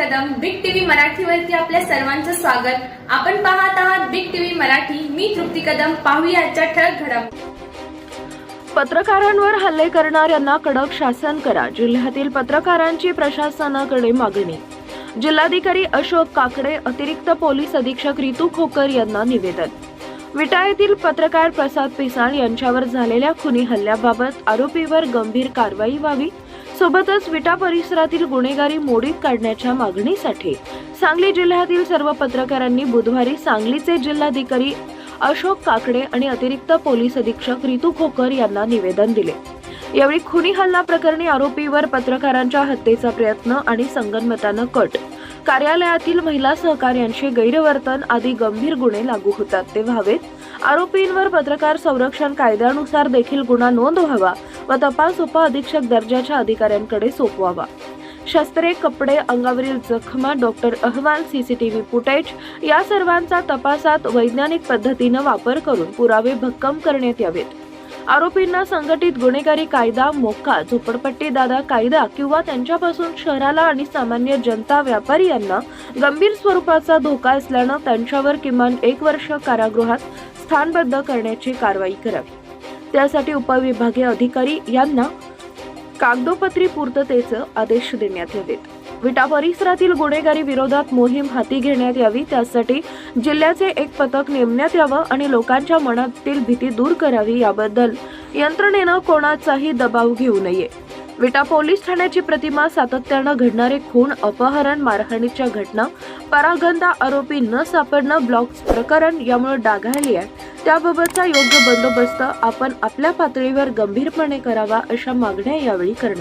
मराठीवरती आपल्या सर्वांचं स्वागत. आपण पाहत आहात बिग टीव्ही मराठी. मी तृप्ती कदम. पाहूया आजच्या ठळक घडामोडी पत्रकारांवर हल्ले करणाऱ्यांना कडक शासन करा. जिल्ह्यातील पत्रकारांची प्रशासनाकडे मागणी. जिल्हाधिकारी अशोक काकडे अतिरिक्त पोलीस अधीक्षक रितू खोकर यांना निवेदन. विटा येथील पत्रकार प्रसाद पिसाळ यांच्यावर झालेल्या खुनी हल्ल्याबाबत आरोपीवर गंभीर कारवाई व्हावी सोबतच विटा परिसरातील गुन्हेगारी मोडीत काढण्याच्या मागणीसाठी सांगली जिल्ह्यातील सर्व पत्रकारांनी बुधवारी सांगलीचे जिल्हाधिकारी अशोक काकडे आणि अतिरिक्त पोलीस अधीक्षक रितू खोकर यांना निवेदन दिले. यावेळी खुनी हल्ला प्रकरणी आरोपीवर पत्रकारांच्या हत्येचा प्रयत्न आणि संगनमतानं कट. कार्यालयातील महिला सहकार्यांचे गैरवर्तन आदी गंभीर गुन्हे लागू होतात. ते व्हावेत. आरोपींवर पत्रकार संरक्षण कायद्यानुसार देखील गुन्हा नोंद व्हावा व तपास उप अधीक्षक दर्जाच्या अधिकाऱ्यांकडे सोपवावा. शस्त्रे कपडे अंगावरील जखमा डॉक्टर अहवाल सीसीटीव्ही फुटेज या सर्वांचा तपासात वैज्ञानिक पद्धतीनं वापर करून पुरावे भक्कम करण्यात यावेत. आरोपींना संघटित गुन्हेगारी कायदा मोका झोपडपट्टी दादा कायदा किंवा त्यांच्यापासून शहराला आणि सामान्य जनता व्यापारी यांना गंभीर स्वरूपाचा धोका असल्यानं त्यांच्यावर किमान एक वर्ष कारागृहात स्थानबद्ध करण्याची कारवाई करावी. त्यासाठी उपविभागीय अधिकारी यांना कागदोपत्री पूर्ततेचं आदेश देण्यात यावेत. विटा परिसरातील गुन्हेगारी विरोधात मोहीम हाती घेण्यात यावी त्यासाठी जिल्ह्याचे एक पथक नेमण्यात यावं आणि लोकांच्या मनातील भीती दूर करावी याबद्दल यंत्रणेनं कोणाचाही दबाव घेऊ नये. विटा पोलीस ठाण्याची प्रतिमा सातत्यानं घडणारे खून अपहरण मारहाणीच्या घटना परागंदा आरोपी न सापडणं ब्लॉक्स प्रकरण यामुळे डागाळली आहे. त्याबाबतचा योग्य बंदोबस्त आपण आपल्या पातळीवर गंभीरपणे करावा अशा मागण्या यावेळी करण्यात